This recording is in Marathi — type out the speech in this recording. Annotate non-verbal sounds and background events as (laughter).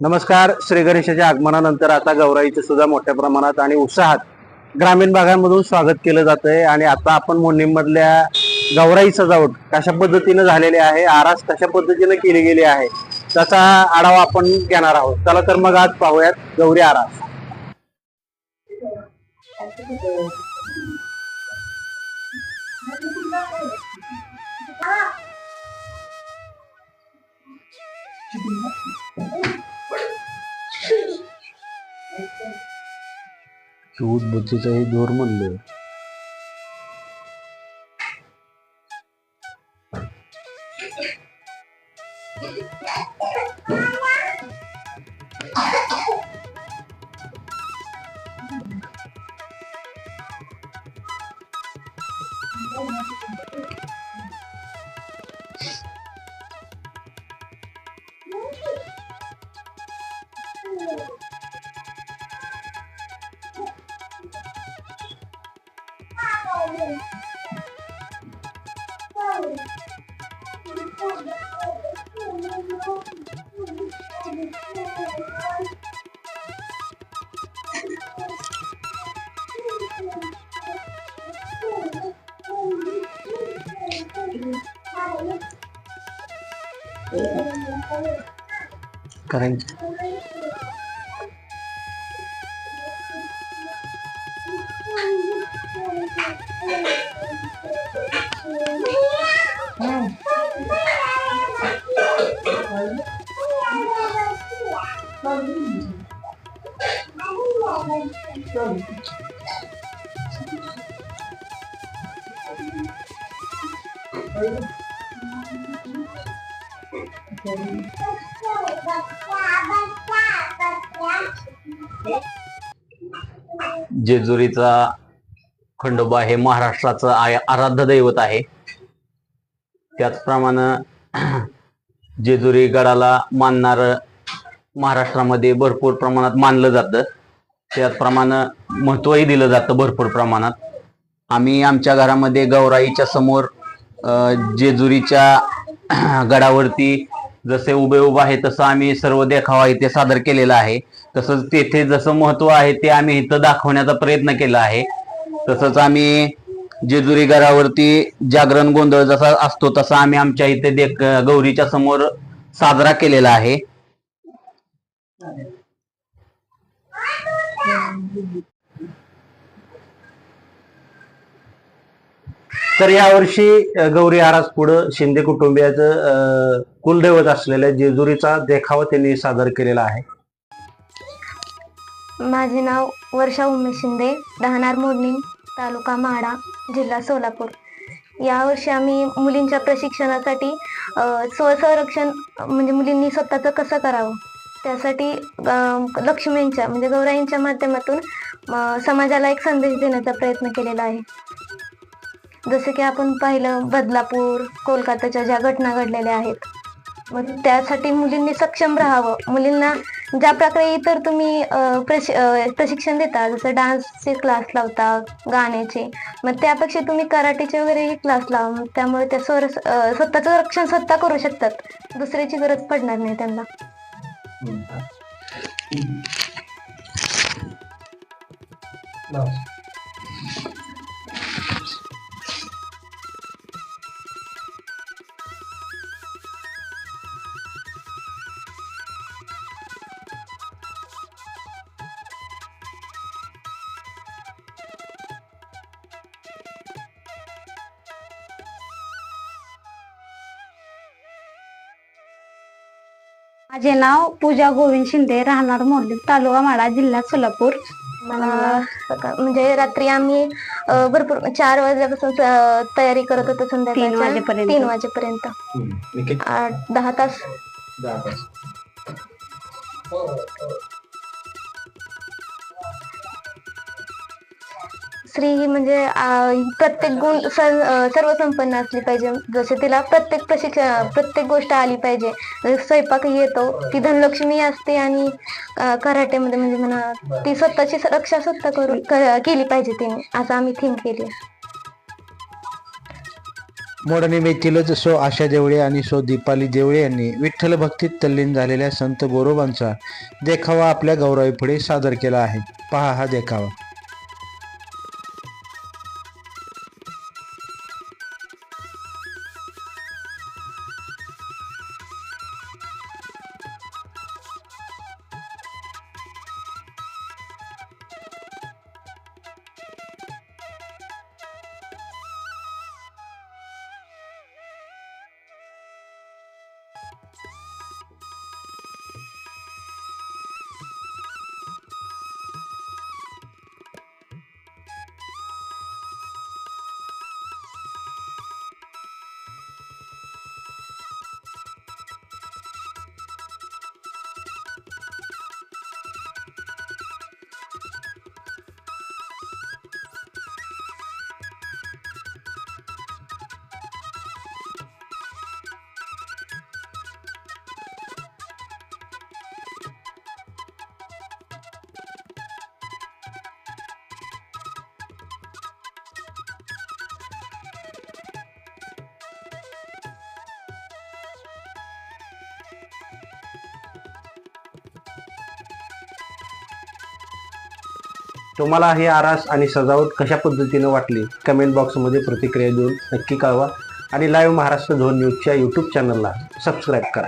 नमस्कार. श्री गणेशाच्या आगमनानंतर आता गौराईचं सुद्धा मोठ्या प्रमाणात आणि उत्साहात ग्रामीण भागांमधून स्वागत केलं जात आहे आणि आता आपण मोन्नीमधल्या गौराई सजावट कशा पद्धतीनं झालेली आहे आरास कशा पद्धतीने केली गेली आहे त्याचा आढावा आपण घेणार आहोत. चला तर मग आज पाहूयात गौरी आरास. बुद्धीचाही जोर म्हणलं. Keren. Thank you. जेजुरीचा खंडोबा हे महाराष्ट्राचं आय- आराध्य दैवत आहे. त्याचप्रमाणे (clears throat) जेजुरी गडाला मानणार महाराष्ट्रामध्ये भरपूर प्रमाणात मानलं जातं. त्याचप्रमाणे महत्त्वही दिलं जातं भरपूर प्रमाणात. आम्ही आमच्या घरामध्ये गौराईच्या समोर जेजुरीच्या (clears throat) गडावरती जसे उभे उभे आहे तसं आम्ही सर्व देखावा इथे सादर केलेला आहे. तसंच तेथे जसं महत्त्व आहे ते आम्ही इथं दाखवण्याचा प्रयत्न केला आहे. तसंच आम्ही जेजुरी गडावरती जागरण गोंधळ जसा असतो तसा आम्ही आमच्या इथे देख गौरीच्या समोर साजरा केलेला आहे. तर यावर्षी गौरी आरास पुढं शिंदे कुटुंबियाचं कुलदैवत असलेल्या जेजुरीचा देखावा त्यांनी सादर केलेला आहे. माझे नाव वर्षा उमेश शिंदे राहणार मोडणी तालुका माडा जिल्हा सोलापूर. यावर्षी आम्ही मुलींच्या प्रशिक्षणासाठी स्वसंरक्षण म्हणजे मुलींनी स्वतःचं कसं करावं? त्यासाठी लक्ष्मींच्या म्हणजे गौराईंच्या माध्यमातून समाजाला एक संदेश देण्याचा प्रयत्न केलेला आहे. जसे की आपण पाहिलं बदलापूर कोलकाताच्या ज्या घटना घडलेल्या आहेत. मग त्यासाठी मुलींनी सक्षम राहावं. मुलींना ज्या प्रकारे इतर तुम्ही प्रश प्रशिक्षण देता जसं डान्सचे क्लास लावता गाण्याचे मग त्यापेक्षा तुम्ही कराटेचे वगैरेही क्लास लावा. त्यामुळे त्या स्वर स्वतःचं रक्षण स्वतः करू शकतात. दुसऱ्याची गरज पडणार नाही त्यांना. माझे नाव पूजा गोविंद शिंदे राहणार मोर्ली तालुका माडा जिल्हा सोलापूर. म्हणजे रात्री आम्ही अ, भरपूर चार वाजल्यापासून स- तयारी करत होतो संध्याकाळच्या. वाजेपर्यंत. तीन वाजेपर्यंत. आठ दहा तास. स्त्री ही म्हणजे प्रत्येक गुण स- सर्व संपन्न असली पाहिजे. जसे तिला प्रत्येक प्रशिक्षण प्रत्येक गोष्ट आली पाहिजे. स्वयंपाक स्वयंपाकही येतो ती धनलक्ष्मी असते आणि कराटेमध्ये म्हणजे म्हणा ती स्वतःची रक्षा स्वतः करून क- केली पाहिजे तिने असं आम्ही थिंक केली मोडणी येथीलच सो आशा देवळे आणि सो दीपाली देवळे यांनी विठ्ठल भक्तीत तल्लीन झालेल्या संत गोरोबांचा देखावा आपल्या गौरवीपुढे सादर केला आहे. पहा हा देखावा. तुम्हाला हे आरास आणि सजावट कशा पद्धतीनं वाटली? कमेंट बॉक्समध्ये प्रतिक्रिया देऊन नक्की कळवा. आणि लाईव्ह महाराष्ट्र झोन न्यूजच्या यूट्यूब चॅनलला सबस्क्राईब करा.